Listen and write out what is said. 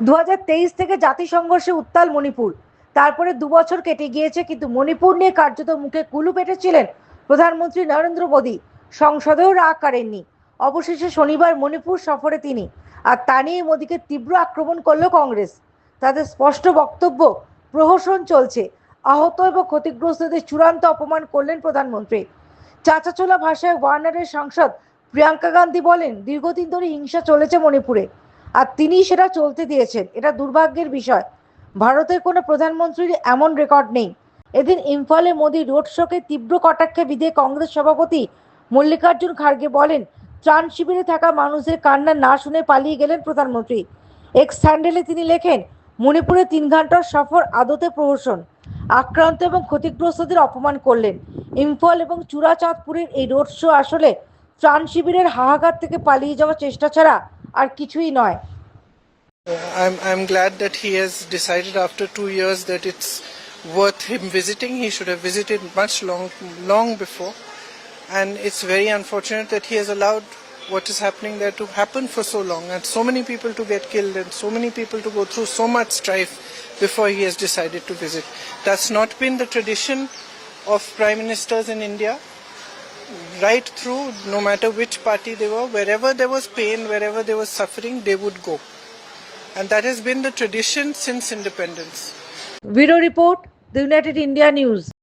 দু হাজার তেইশ থেকে জাতি সংঘর্ষে উত্তাল মণিপুর। তারপরে দু বছর কেটে গিয়েছে, কিন্তু মণিপুর নিয়ে কার্যত মুখে কুলু পেটেছিলেন প্রধানমন্ত্রী নরেন্দ্র মোদী। সংসদেও রাগ কাড়েননি। অবশেষে শনিবার মণিপুর সফরে তিনি। আর তা নিয়ে মোদীকে তীব্র আক্রমণ করল কংগ্রেস। তাদের স্পষ্ট বক্তব্য, প্রহসন চলছে। আহত এবং ক্ষতিগ্রস্তদের চূড়ান্ত অপমান করলেন প্রধানমন্ত্রী। চাচাচোলা ভাষায় ওয়ার্নারের সাংসদ প্রিয়াঙ্কা গান্ধী বলেন, দীর্ঘদিন ধরে হিংসা চলেছে মণিপুরে। আর তিনি সেটা চলতে দিয়েছেন। এটা দুর্ভাগ্যের বিষয়। ভারতের কোনো প্রধানমন্ত্রীর এমন রেকর্ড নেই। এদিন ইম্ফলে মোদী রোড শোকে তীব্র কটাক্ষে বিধে কংগ্রেস সভাপতি মল্লিকার্জুন খার্গে বলেন, ত্রাণ শিবিরে থাকা মানুষের কান্না না শুনে পালিয়ে গেলেন প্রধানমন্ত্রী। এক্স স্যান্ডেলে তিনি লেখেন, মণিপুরে তিন ঘণ্টার সফর আদতে প্রহসন। আক্রান্ত এবং ক্ষতিগ্রস্তদের অপমান করলেন। ইম্ফল এবং চূড়াচাঁদপুরের এই রোড শো আসলে ত্রাণ শিবিরের হাহাকার থেকে পালিয়ে যাওয়ার চেষ্টা ছাড়া আর কিছুই নয় I'm, I'm glad that he has decided after two years that it's worth him visiting. He should have visited much long, long before. And it's very unfortunate that he has allowed what is happening there to happen for so long and so many people to get killed and so many people to go through so much strife before he has decided to visit. That's not been the tradition of prime ministers in India. right through, no matter which party they were, wherever there was pain, wherever there was suffering, they would go. And that has been the tradition since independence. Video report, the United India News.